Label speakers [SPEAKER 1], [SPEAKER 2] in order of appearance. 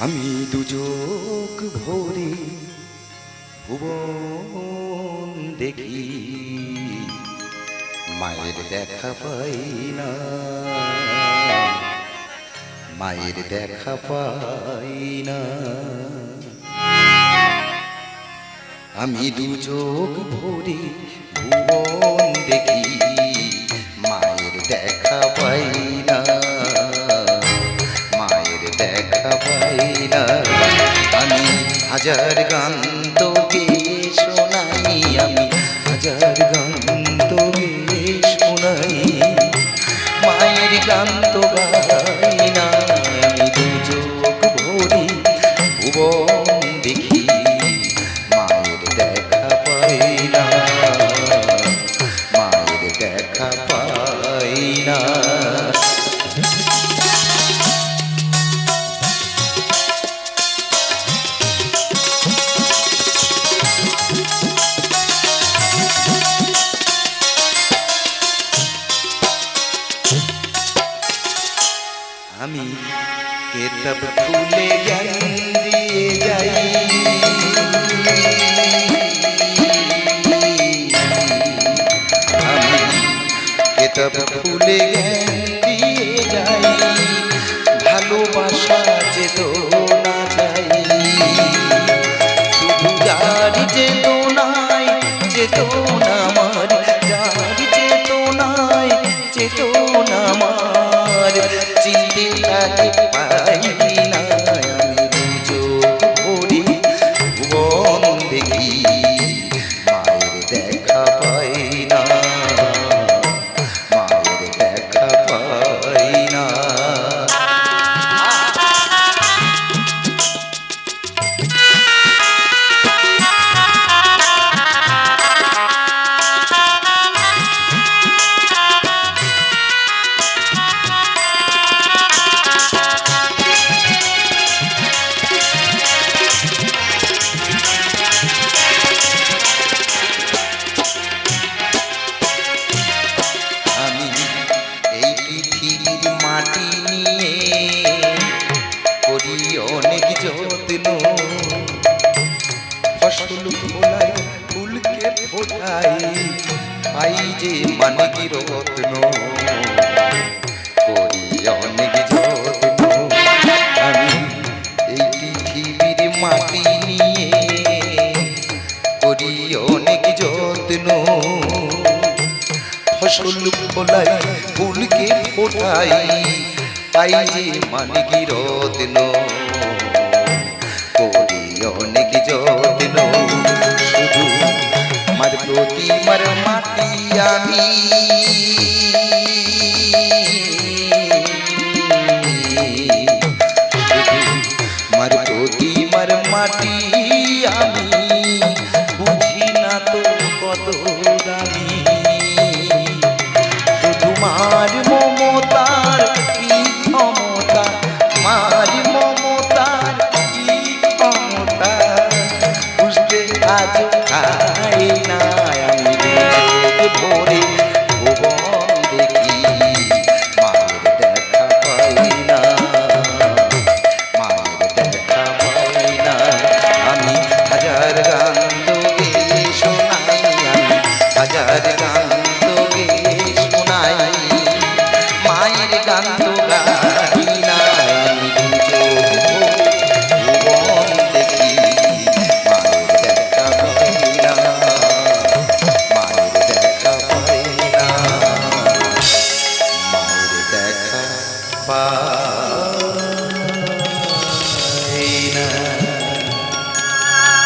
[SPEAKER 1] আমি দুযোগ ভরে ভুবন দেখি, মায়ের দেখা পাই না। মায়ের দেখা পাই না। আমি দুযোগ ভরে ভুবন হাজার গান তোকে শোনাই আমি। হাজার গান তোকে শোনাই মায়ের গান তো গাই আমি কেতব খুলে জ্ঞান দিয়ে যাই। আমি কেতব খুলে দিয়ে যাই। ভালোবাসা মাটি নিয়ে করি অনেক যত্ন। ফসল ফোলাই ফুলকে ফোটাই পাই যে মানে কি রত্ন। করি অনেক যত্ন। আমি এই পৃথিবীর মাটি নিয়ে করি অনেক যত্ন। ফসল ফলাই ফুলকে ফোটাই পাই যে মানিকি রত্ন করি অনেক যত্ন শুধু মার প্রতি মার মাটি আমি। মার প্রতি মার মাটি 吧。